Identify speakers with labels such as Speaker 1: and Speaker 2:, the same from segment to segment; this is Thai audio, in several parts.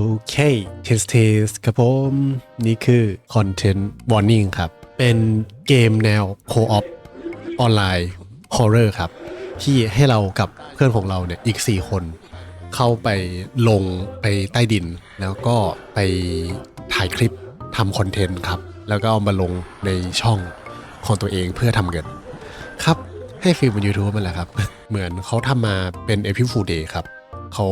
Speaker 1: โอเค Test Test ครับผม นี่คือ Content Warning ครับ เป็นเกมแนว Co-op ออนไลน์ Horror ครับ ที่ให้เรากับเพื่อนของเราเนี่ยอีก 4 คน เข้าไปลงไปใต้ดิน แล้วก็ไปถ่ายคลิปทำคอนเทนต์ครับ แล้วก็เอามาลงในช่องของตัวเองเพื่อทำเงินครับให้ฟิลบน YouTube มันแหละครับ เหมือนเขาทำมาเป็นเอพิฟูเดย์ครับเขา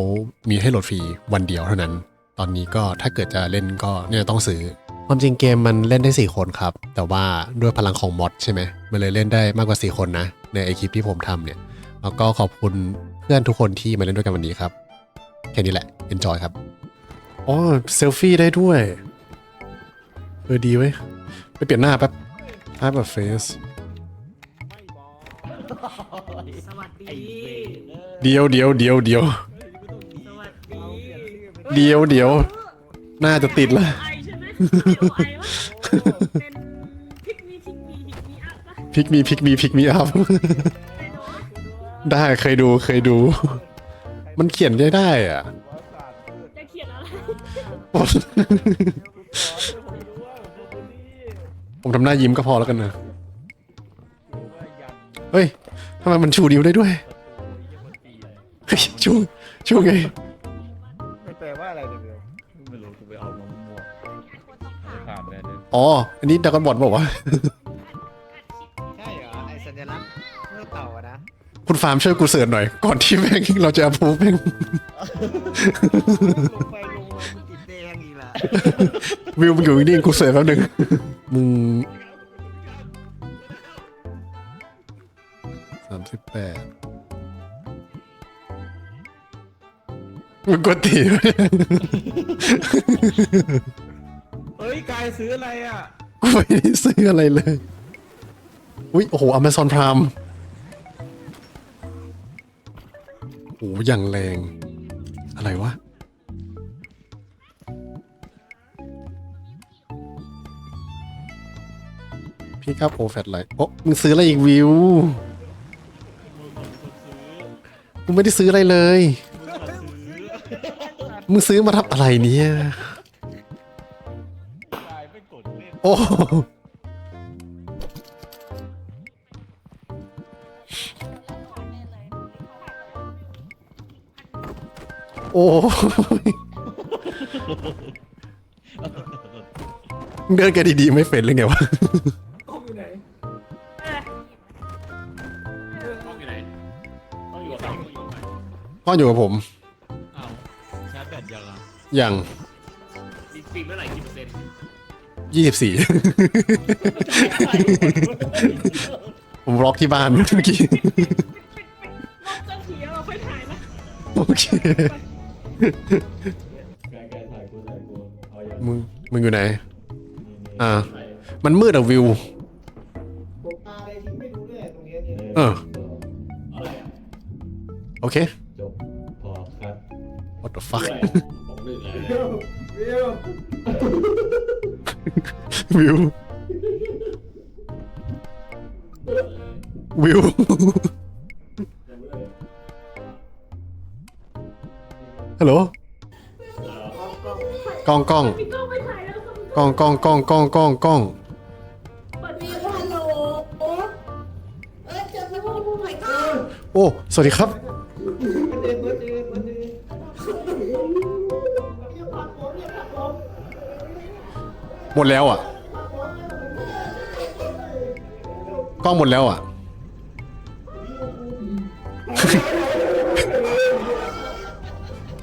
Speaker 1: มีให้โหลดฟรีวันเดียวเท่านั้น ตอนนี้ก็ถ้าเกิดจะเล่นก็เนี่ยต้องซื้อความจริงเกมมันเล่นได้ 4 คนครับ แต่ว่าด้วยพลังของมอดใช่ไหมมันเลยเล่นได้มากกว่า 4 คนนะ ในไอคลิปที่ผมทำเนี่ย แล้วก็ขอบคุณเพื่อนทุกคนที่มาเล่นด้วยกันวันนี้ครับ แค่นี้แหละ enjoy ครับ อ๋อ เซลฟี่ได้ด้วย เออ ดีเว้ยไปเปลี่ยนหน้าแป๊บภาพแบบเฟซ
Speaker 2: สวัสดี
Speaker 1: เดียวเดียวเดียวเดียว
Speaker 2: สวัสดี
Speaker 1: เดียวเดียวน่าจะติดละ
Speaker 2: ไอใช่ไหมไอวะเป็นพิกมีพิกมีพิกมีอัพปะ
Speaker 1: พิกมีพิกมีพิกมีอัพได้เคยดูเคยดู มันเขียนได้ได้อะ
Speaker 2: จะเขียนอะไร
Speaker 1: ผมทำหน้ายิ้มก็พอแล้วกันนะเฮ้ยทำไมมันชูนิ้วได้ด้วยเฮ้ยชูชูไง
Speaker 3: อ๋
Speaker 4: อ อันนี้
Speaker 1: ดากอนบอดบอกว่าวะ
Speaker 3: ใช่เหรอ ไอสัญลักษณ์เมื่อเต่าอะนะ
Speaker 1: คุณฟาร์มช่วยกูเสิร์ชหน่อย ก่อนที่แม่งเราจะพูแม่ง
Speaker 3: ลงไปลงมามันติดแดงอีกละ
Speaker 1: วิวมึงอยู่นิ่งๆกูเสิร์ชแป๊บนึง มึงสามสิบแปดมึงกดตี
Speaker 4: เฮ้ยกายซื้ออะไรอะ
Speaker 1: กูไม่ได้ซื้ออะไรเลย อุ้ยโอ้โหอเมซอนพรามโอ้โหอย่างแรง อะไรวะ พี่ครับโอแฟตไลท์โอ้มึงซื้ออะไรอีกวิวมึงไม่ได้ซื้ออะไรเลย มึงซื้อมาทำอะไรเนี่ย อ้โอ้ยเดินแกดีๆไม่เป็นเลยไงวะ
Speaker 4: ต้องอยู่ไหนต้องอยู่กับใครต้องอยู่กับใคร
Speaker 1: พ่ออยู่กับผม
Speaker 4: อ้าวชาร์จแบตยังอะ
Speaker 1: อย่าง
Speaker 4: ปีปีเมื่อไหร่
Speaker 1: ยี่สิบสี่ผมล็อกที่บ้านเมื่อกี้
Speaker 2: รอบเจ้าผีเราค่อยถ่ายนะ
Speaker 1: โอเค
Speaker 4: กายกายถ่ายกูถ่ายกูเอาอย่าง
Speaker 1: มึงมึงอยู่ไหน อ่า มันมืดอะวิว
Speaker 3: ผมตาอะไรทิ้งไม่รู้เลยตรงเนี้ยเนี่ย
Speaker 1: เออ
Speaker 4: อะไรอะ
Speaker 1: โอเค
Speaker 4: จบพอครับ
Speaker 1: what the fuck
Speaker 4: ผมลื่นแล้ว
Speaker 3: เบล
Speaker 1: วิ วิว วิว ฮัลโหลกล้องกล้อง
Speaker 2: มีกล้องไปถ่ายแล้ว
Speaker 1: กล้องกล้องกล้องกล้องกล้องกล้อง
Speaker 2: เปิด
Speaker 5: มีฮัลโหลเออเจอพระพ่อผู้ใหม่ก็
Speaker 1: โอ้ สวัสดีครับ หมดแล้วอะ กล้องหมดแล้วอะ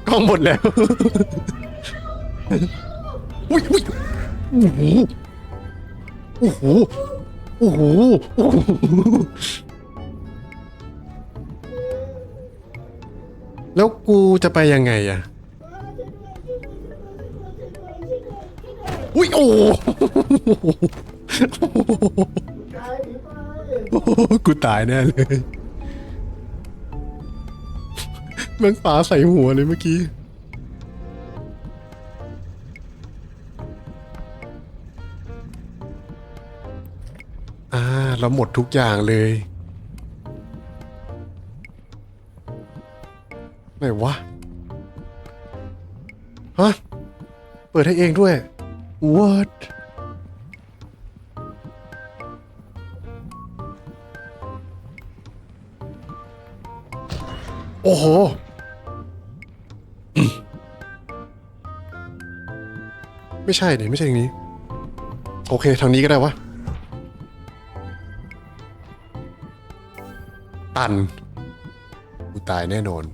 Speaker 1: กล้องหมดแล้วอุ้ยอุ้ยโอ้โหโอ้โหโอ้โหแล้วกูจะไปยังไงอะ อุ้ยโอ้โกูตายแน่เลยแมันฟ้าใส่หัวเลยเมื่อกี้อ่าเราหมดทุกอย่างเลยไหนวะ ฮะ เปิดให้เองด้วย what โอ้โห ไม่ใช่เนี่ยไม่ใช่อย่างนี้ โอเค ทางนี้ก็ได้วะ ตัน กูตายแน่นอน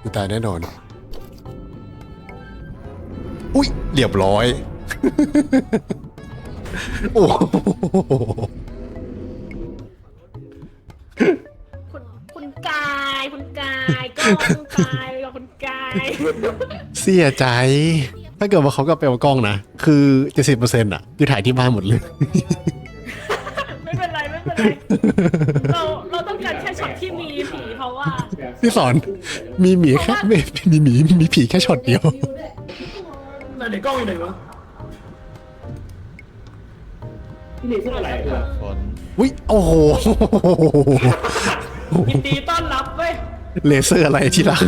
Speaker 1: กูตายแน่นอน เรียบร้อย โอ้โห
Speaker 2: คุณคุณกายคุณกายกล้องกายกับคุณกาย
Speaker 1: เสียใจ ถ้าเกิดว่าเขากลับไปเอากล้องนะ คือเจ็ดสิบเปอร์เซ็นต์อะ คือถ่ายที่บ้านหมดเลย
Speaker 2: ไม่เป็นไรไม่เป็นไรเราเราต้องการแค่ช็อตที่มีผีเพราะว่า
Speaker 1: พี่สอน มีหมีแค่ไม่มีหมีมีผีแค่ช็อตเดียว
Speaker 6: ไหนไหนกล้องอยู่ไหนวะพี่หนีพูดอะไรอะ
Speaker 4: คน
Speaker 1: อุ้ยโอ้โห
Speaker 6: ยินดีต้อนรับเว้ย
Speaker 1: เลเซอร์อะไรที่รัก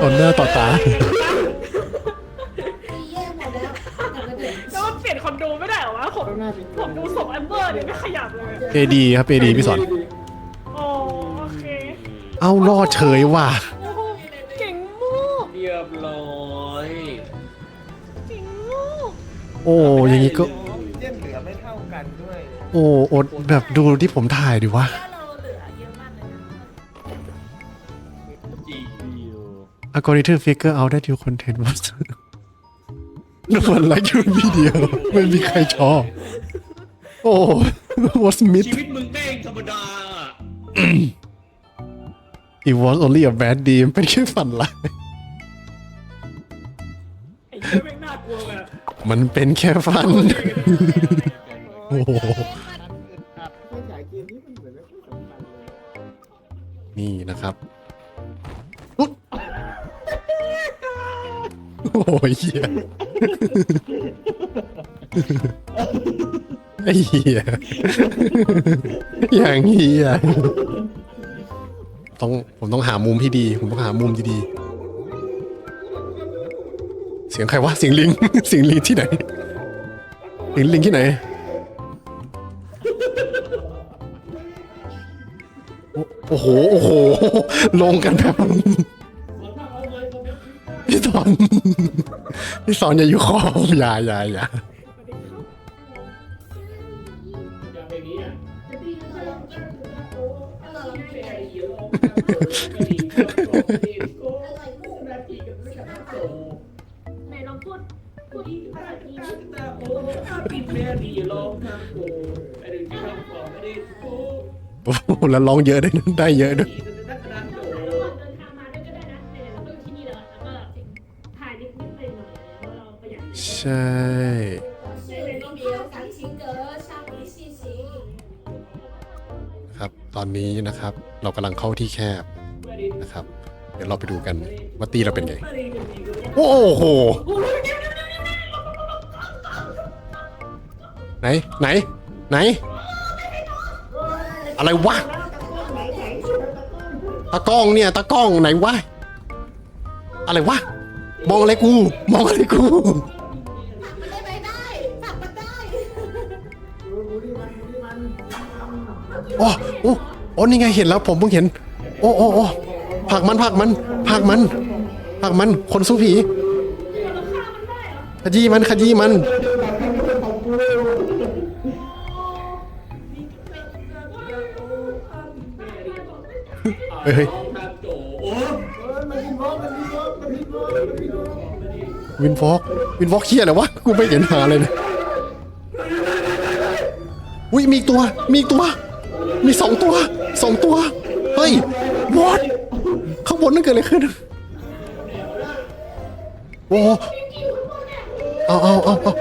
Speaker 1: ตอนหน้าต่อตา
Speaker 5: พี่แย่หมดแล้วกลับมาเถอะ
Speaker 2: แล้วมันเปลี่ยนคอนโดไม่ได้เหรอวะผมผมดูศพแอมเบอร์เนี่ยไม่ขยับเลยอะ
Speaker 1: เอดีครับเอดีพี่สอน
Speaker 2: โอ้โอเค
Speaker 1: เอารอดเฉยว่ะ
Speaker 2: อ้
Speaker 6: อย่า
Speaker 1: งนี้ก็
Speaker 3: เล่นเหลือไม่เท่ากันด้วย
Speaker 1: โอ้อดแบบดูที่ผมถ่ายดิวะ
Speaker 2: แล้วเราเหลือเยอะมากเลยนะ
Speaker 6: จี
Speaker 4: วิว
Speaker 1: algorithm figure out that your content was no one like your video ไม่มีใครชอบ โอ้ was
Speaker 6: ชี
Speaker 1: myth
Speaker 6: วิตมึงแม่งธรรมดา
Speaker 1: it was only a bad dream เป็นแค่ฝันร้าย
Speaker 6: มัน
Speaker 1: เป็นแค่ฝัน โอ้โหนี่นะครับอุ๊ยโอ้ยเหี้ยไอ้เหี้ย อย่างเหี้ยต้องผมต้องหามุมที่ดี ผมต้องหามุมที่ดีเสียงใครวะเสียงลิง เสียงลิงที่ไหนเสียงลิงที่ไหนโอ้โหโอ้โห ลงกันแบบพี่สอนพี่สอนอย่าอยู่คออย่าอย่าอย่า
Speaker 2: คนละ
Speaker 1: ร้องเยอะได้ได้เยอะด้วยใช่
Speaker 5: ใช
Speaker 1: ครับตอนนี้นะครับเรากำลังเข้าที่แคบนะครับ เดี๋ยวเราไปดูกันว่าตีเราเป็นไง โอ้โหไหนไหนไหน อะไรวะ ตากล้องเนี่ยตากล้องไหนวะอะไรวะมองอะไรกูมองอะไรกู
Speaker 5: มันได้ไหมได้ฝากมันได้
Speaker 1: โอ้โอ้โอ้นี่ไงเห็นแล้วผมเพิ่งเห็น โอ้โอ้โอ้ผลักมันผลักมันผลักมันผลักมันคนสู้ผีขยี้มันขยี้มัน ฮ้ยเฮ้ยวินฟอกวินฟอกเฮียอะไรวะ กูไม่เห็นหาเลยนะอุ้ยมีตัว มีตัว มีสองตัว สองตัว เฮ้ย what ข้างบนนั่นเกิดอะไรขึ้น โอ้เอาเอาเอาเอา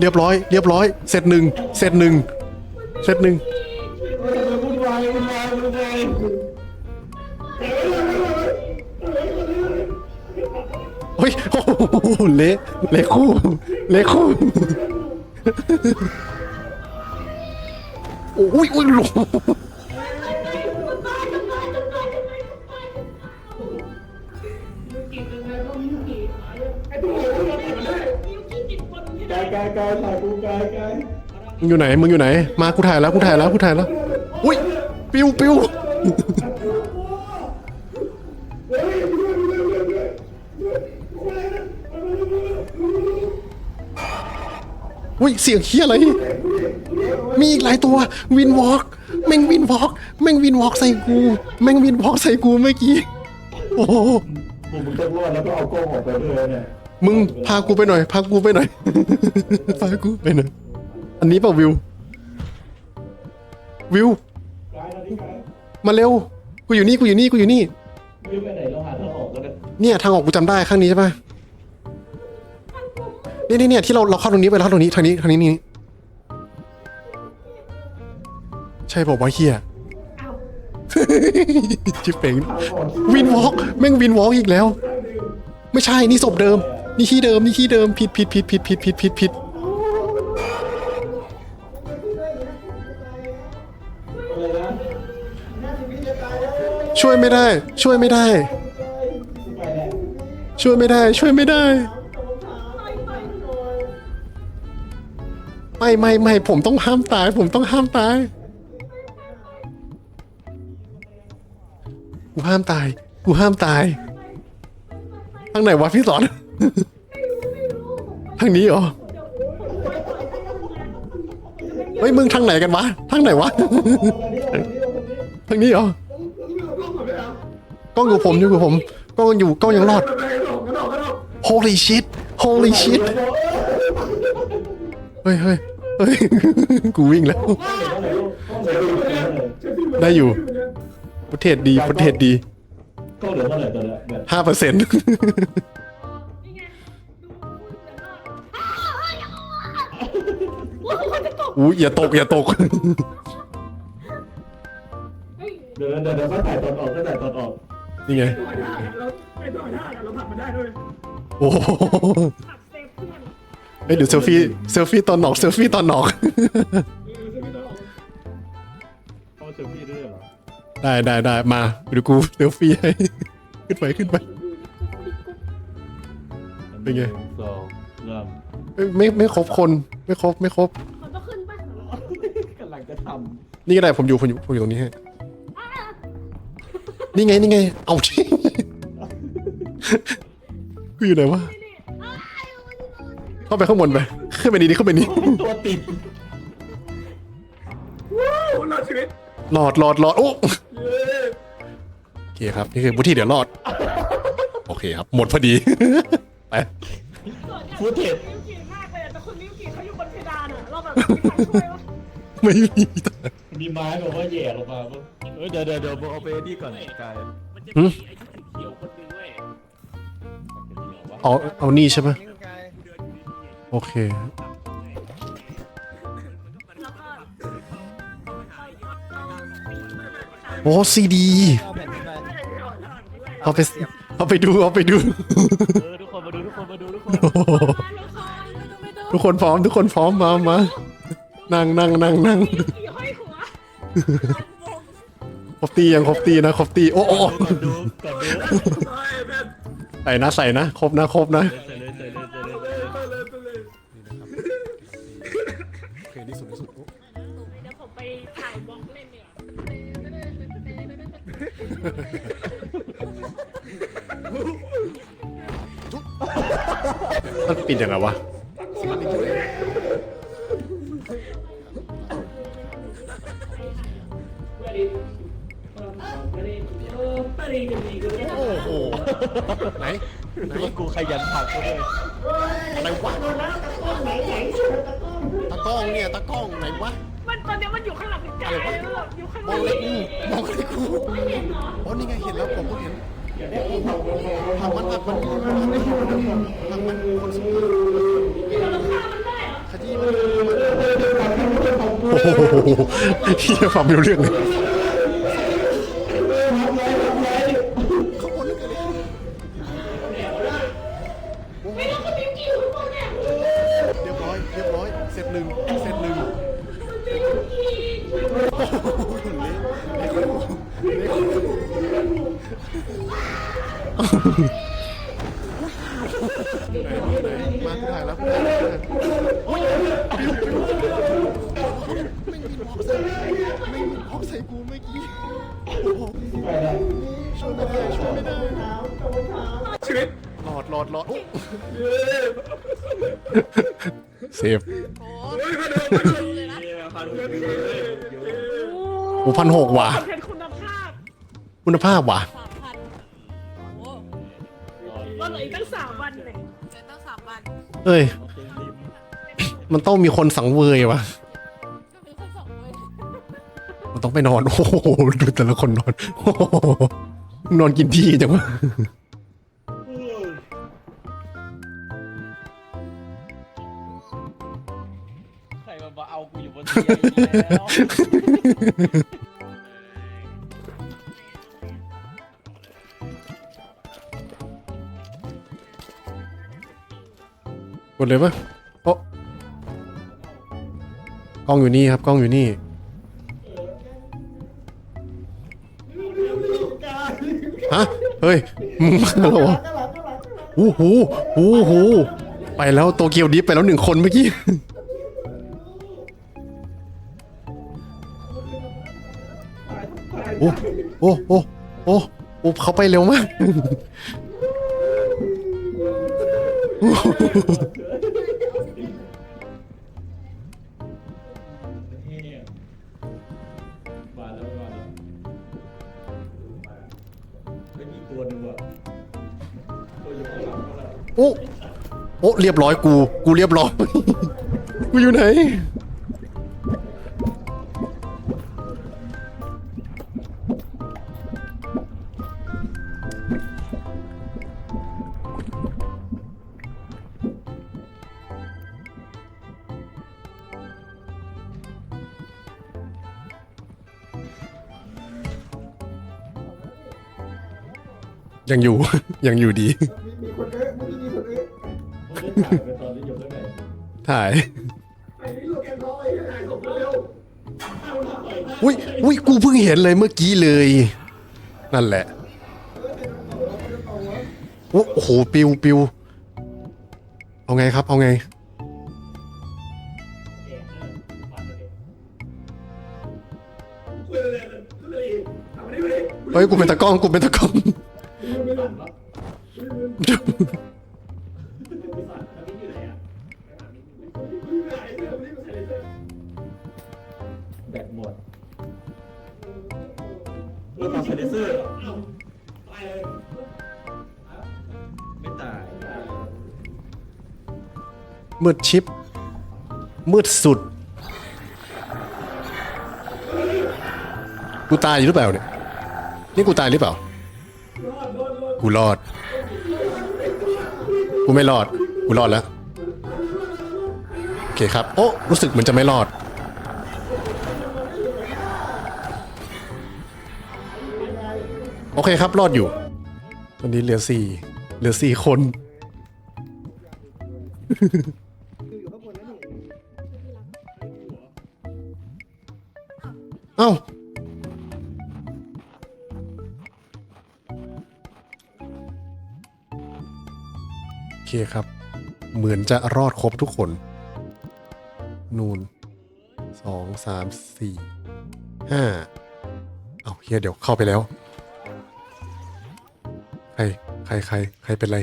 Speaker 1: เรียบร้อย เรียบร้อย เสร็จหนึ่งเสร็จหนึ่งเสร็จหนึ่งเฮ้ยโอ้โหเละเละคู่เละคู่โอ้ยโอ้ยหลง
Speaker 6: มึ
Speaker 1: งอยู่ไหน มึงอยู่ไหน มากูถ่ายแล้วกูถ่ายแล้วกูถ่ายแล้ว อุ้ยปิวปิว
Speaker 6: อุ้
Speaker 1: ยเสียงเฮียอะไร มีอีกหลายตัววินวอล์กแม่งวินวอล์กแม่งวินวอล์กใส่กูแม่งวินวอล์กใส่กูเมื่อกี้ โอ้โห
Speaker 6: ผมมึงต้องรอดแล้วก็เอากล้องออกไปด้วยเนี่ย
Speaker 1: มึงพากูไปหน่อย พากูไปหน่อย พากูไปหน่อย อันนี้เปล่าวิว วิว
Speaker 6: กายนะที่กาย
Speaker 1: มาเร็ว กูอยู่นี่ กูอยู่นี่ กูอยู่นี่
Speaker 6: วิวไปไหนเราหาทางออกก็ได้
Speaker 1: เนี่ยทางออกกูจำได้ข้างนี้ใช่ปะเนี่ยเนี่ยเนี่ยที่เราเราเข้าตรงนี้ไปแล้วเข้าตรงนี้ทางนี้ทางนี้นี่ ใช่บอกว่าเฮีย ชิปเป่งวินวอล์กแม่งวินวอล์กอีกแล้ว ไม่ใช่นี่ศพเดิม นี่ที่เดิมนี่ที่เดิมผิดผิดผิดผิดผิดผิดผิดผิด
Speaker 6: อะไรนะ
Speaker 1: ช่วยไม่ได้ ช่วยไม่ได้ ช่วยไม่ได้ ช่วยไม่ได้ ไม่ไม่ไม่ผมต้องห้ามตาย ผมต้องห้ามตายกูห้ามตายกูห้ามตายทางไหนวะพี่สอน ทางนี้เหรอเฮ้ยมึงทางไหนกันวะทางไหนวะทางนี้เหรอกล้องอยู่ผมอยู่กับผมกล้องอยู่กล้องยังรอด Holy shit Holy shit เฮ้ยเฮ้ยเฮ้ยกูวิ่งแล้ว ได้อยู่ ประเทศดีประเทศดี
Speaker 6: ก็เหลือเท่าไหร่ตอนนี้แบบ
Speaker 1: ห้าเปอร์เซ็นต์
Speaker 2: อดว้าวมันจะตก
Speaker 1: อู้อย่าตกอย่าตก
Speaker 6: เดี๋ยวเดี๋ยวเดี๋ยวก็ถ่ายตอนออกก็ถ่ายตอนออก
Speaker 1: นี่ไง
Speaker 6: เราไอ้ตัวหน้าเราผ่านมาได้ด้วย
Speaker 1: โอ้โห
Speaker 2: ผักเซฟเพื่อน
Speaker 1: เฮ้ยเดี๋ยวเซลฟี่เซลฟี่ตอนหนอกเซลฟี่ตอนหนอก
Speaker 6: เขาเซลฟี่ด้วยเหรอ
Speaker 1: ได้ได้ได้มาเดี๋ยวกูเซลฟี่ให้ ขึ้นไปขึ้นไป เป็นไง
Speaker 6: สองเริ่ม
Speaker 1: เอ้ยไม่ไม่ครบคนไม่ครบไม่ครบ
Speaker 2: นี่
Speaker 6: ก็
Speaker 1: ได้ผมอยู่ผมอยู่ผมอยู่ตรงนี้ให้นี่ไงนี่ไง เอาชิกูอยู่ไหนวะเข้าไปข้างบนไปขึ้นไปนี่นี่ขึ้นไปนี่ำ
Speaker 6: ตัวติดว้าวรอดชีวิต
Speaker 1: หลอดหลอดหลอดโอ้โอเคครับนี่คือบุที่เดี๋ยวรอด โอเคครับ หมดพอดีไป
Speaker 6: ฟูเทจ
Speaker 2: มิวกี้มากเลยอะแต่คุณมิวกี้เขาอยู่บนเพดานอะเราแบบไม่ทันช่วยวะ
Speaker 1: ไม่มี
Speaker 6: มีไม้แบบว่าแย่ลงมาปะ
Speaker 3: เออเดี๋ยวเดี๋ยวเดี๋ยวเอาไปนี่ก่อนกาย
Speaker 4: มันจะ
Speaker 1: หึ
Speaker 4: มีไอ้ชุดเขียวคนหนึงเว้ย
Speaker 1: เอาเอานี่ใช่ไหม
Speaker 3: นี่กาย
Speaker 1: โอเค
Speaker 2: แล้วก็
Speaker 1: โอ้ซีดี
Speaker 3: เอาแผ่นนี้ไป
Speaker 1: เอาไปเอาไปดูเอาไปดู
Speaker 4: เออทุกคนมาดูทุกคนมาดูทุกคน
Speaker 1: โอ้โห
Speaker 2: ทุกคนไม่ต้อง
Speaker 1: ทุกคนพร้อมทุกคนพร้อมมามานั่งนั่งนั่งนั่ง
Speaker 2: มิวกี้ห้อยหัว
Speaker 1: ครบตียังครบตีนะครบตีโอ้โอ้
Speaker 3: ก่อนดูก่อนดู
Speaker 1: ใส่นะใส่นะครบนะครบนะ
Speaker 3: ใส่เลยใส่เลยใส่เลย
Speaker 1: โอเคที่สุดที่สุด
Speaker 2: เดี๋ยวผมไปถ่ายบล็อกเล่นเนี่ย
Speaker 1: มันปิดยังไงวะ ไหนไหน
Speaker 3: ว่ากูขยันผักกูด้วย
Speaker 1: อะไรวะตะกล้องเนี่ยตะกล้องไหนวะ
Speaker 2: มันตอนเนี้ยมันอยู่ข้างหลังเป็นไก่เลยแล้วแบบอยู่ข้างห
Speaker 1: ม
Speaker 2: ลั
Speaker 1: อง
Speaker 2: ง
Speaker 1: เลยกูมองเลยกู
Speaker 2: ไม่เห็นเหรอ
Speaker 1: อ๋อนี่ไงเห็นแล้วผมก็เห็นผักมันผักมันผักมันผักมันคนสมบูรณ์
Speaker 2: เราฆ่ามันได้เหรอ
Speaker 1: ขยี้มัน โอ้โหเฮียฟังไม่รู้เรื่องเลย เซฟ
Speaker 6: เฮ้ยมาเดินมาเดินพันเพื่อนเลย
Speaker 1: โอ้พันหกว่ะ
Speaker 2: คอนเทนต์คุณภาพ
Speaker 1: คุณภาพว่ะ
Speaker 7: สามพันโอ้
Speaker 2: เราเหลืออีกตั้งสามวันเลย
Speaker 7: เซ็นตั้งสามวัน
Speaker 1: เอ้ย มันต้องมีคนสังเวยว่ะ
Speaker 7: ก็มีแค่สองเลย
Speaker 1: มันต้องไปนอน โอ้โห ดูแต่ละคนนอน โอ้โห นอนกินที่จังวะ
Speaker 3: กูอยู่บนเตียงอีกแล้ว
Speaker 1: กดเลยปะโอ้กล้องอยู่นี่ครับ กล้องอยู่นี่ ฮะ เฮ้ย มึงมาแล้วเหรอโอ้โหโอ้โห ไปแล้วโตเกียวดิฟไปแล้วหนึ่งคนเมื่อกี้ โอ้โอ้โอ้โอ้โอ้เขาไปเร็วมาก
Speaker 4: มาแล้วมาแล้วไม่มีตัวนึงว่ะตัวอยู่ข้างหลังก็แล้ว
Speaker 1: โอ้โอ้เรียบร้อยกู กูเรียบร้อย กูอยู่ไหน ยังอยู่ ยังอยู่ดี
Speaker 4: มันได้ถ่ายไปตอนที่อยู่ข้างใน
Speaker 1: ถ่าย
Speaker 6: ไอ้นี่เราแกน้อยถ่ายผมเร็ว
Speaker 1: อุ้ยอุ้ยกูเพิ่งเห็นเลยเมื่อกี้เลย นั่นแหละโอ้โหปิวปิวเอาไงครับ เอาไง
Speaker 6: เลยเลยเลยทำไม่ได้เลย
Speaker 1: เฮ้ยกูเป็นตะกล้องกูเป็นตะกล้อง
Speaker 4: แบตหมดเราทำไซเลเซอร์ไม่ตาย
Speaker 1: มืดชิป มืดสุด กูตายอยู่หรือเปล่าเนี่ย นี่กูตายหรือเปล่า กูรอด กูไม่รอด กูรอดแล้ว โอเคครับ โอ้ รู้สึกเหมือนจะไม่รอด โอเคครับ รอดอยู่ ตอนนี้เหลือสี่ เหลือสี่คน คครับ เหมือนจะรอดครบทุกคน นูนสองสามสี่ห้าเอาเฮียเดี๋ยวเข้าไปแล้ว ใคร ใครใครใครเป็นไร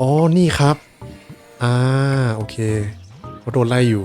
Speaker 1: อ๋อ นี่ครับ อ่า โอเคเขาโดนไล่อยู่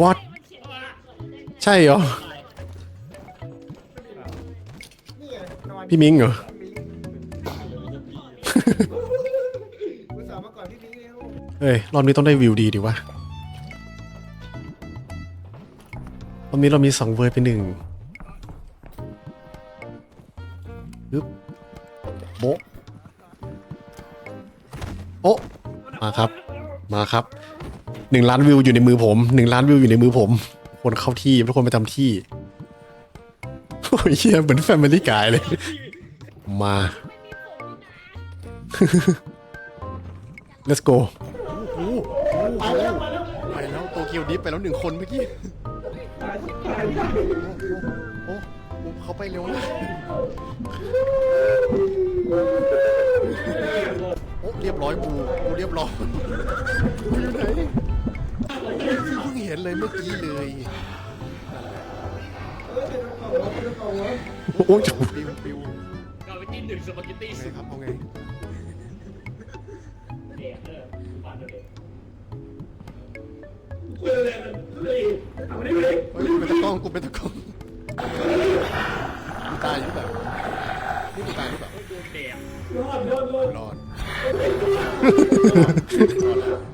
Speaker 1: what ใช่เหรอ
Speaker 3: นี่ไงนอน
Speaker 1: พี่มิงเหรอ
Speaker 3: ลูกศรมาก่อนพี่มิ้งเร็ว
Speaker 1: เอ้ย รอบนี้ต้องได้วิวดีดิวะวันนี้เรามีสองเวอร์ไปหนึ่งปึ๊บโบะโอะมาครับ มาครับ หนึ่งล้านวิวอยู่ในมือผมหนึ่งล้านวิวอยู่ในมือผม คนเข้าที่ทุกคนประจำที่โอ้ยเฮียเหมือนแฟมิลี่กายเลย มา let's go ไปแล้ว ไปแล้ว โตเกียวดิฟไปแล้วหนึ่งคนเมื่อกี้ โอ้โเขาไปเร็วนะโอ้เรียบร้อยกูกูเรียบร้อยกูอยู่ไหน เพิ่งเห็นเลยเมื่อกี้เลยโอ้ยปิวปิว
Speaker 6: เราไปกินหนึ่งสปาเกตตี้
Speaker 1: เอาไง
Speaker 6: สุด
Speaker 1: ครับเอาไง
Speaker 4: เด็กเออบ้านเด็ก
Speaker 6: เร็วเร็วเร็วทำไม่ได้เลย
Speaker 1: เฮ้ยกูเป็นตะกล้องกูเป็นตะกล้องกูตายอยู่แบบนี่กูตายอยู่แบบ
Speaker 6: แดง
Speaker 4: รอดรอดรอด
Speaker 1: รอดโอ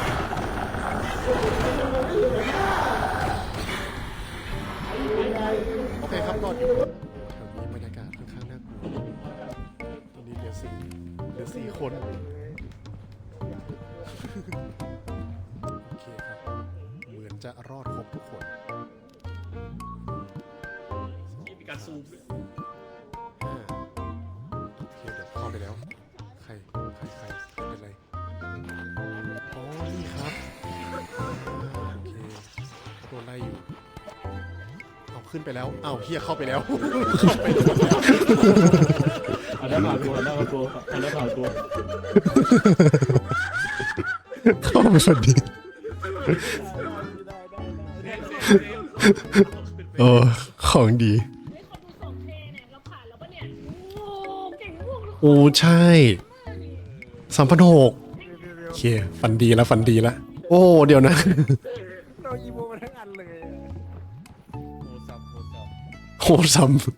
Speaker 1: ขึ้นไปแล้วอ้าวเฮียเข้าไปแล้วเข้าไปแล้ว
Speaker 4: อันนั้นผ่านตัวอันนั้นผ่านตัวอันนั้นผ่านตัว
Speaker 1: เข้าไปพอดีโอ้ของดี
Speaker 2: เฮ้ยเของเทเนี่ยเราผ่านแล้วปะเนี่ยโอ้เก่งมากทุกคน
Speaker 1: โอ้ใช่สามพันหกโอเคฟันดีแล้วฟันดีแล้วโอ้ เดี๋ยวนะ
Speaker 3: เราอีโ